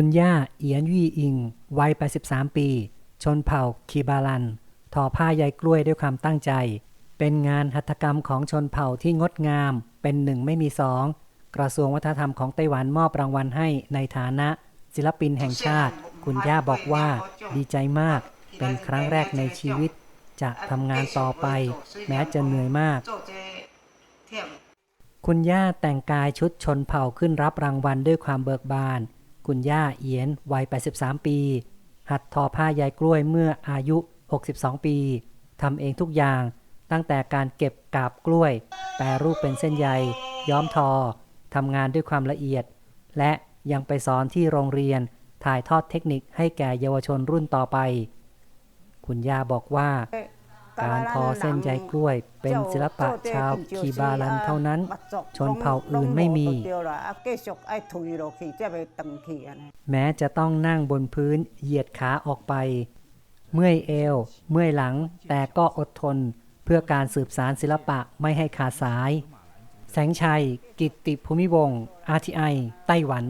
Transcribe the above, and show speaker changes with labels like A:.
A: คุณย่าเอียนยี่อิง วัย 83 ปี ชนเผ่าคีบาลัน ทอผ้าใยกล้วยด้วยความตั้งใจ เป็นงานหัตถกรรมของชนเผ่าที่งดงาม เป็นหนึ่งไม่มีสอง กระทรวงวัฒนธรรมของไต้หวันมอบรางวัลให้ในฐานะ ศิลปินแห่งชาติ คุณย่าบอกว่าดีใจมาก เป็นครั้งแรกในชีวิต จะทำงานต่อไป แม้จะเหนื่อยมากคุณย่าแต่งกายชุดชนเผ่าขึ้นรับรางวัลด้วยความเบิกบาน คุณย่าเอียนวัย 83 ปี หัดทอผ้าใยกล้วยเมื่ออายุ 62 ปีทำเองทุกอย่างตั้งแต่การเก็บกาบกล้วย แปรรูปเป็นเส้นใย ย้อมทอทำงานด้วยความละเอียด และยังไปสอนที่โรงเรียนถ่ายทอดเทคนิคให้แก่เยาวชนรุ่นต่อไป คุณย่าบอกว่า การทอเส้นใยกล้วย เป็นศิลปะชาวคีบาลันเท่านั้น ชนเผ่าอื่นไม่มี แม้จะต้องนั่งบนพื้นเหยียดขาออกไป เมื่อยเอว เมื่อยหลัง แต่ก็อดทนเพื่อการสืบสารศิลปะไม่ให้ขาดสาย แสงชัย กิตติภูมิวงศ์ RTI ไต้หวัน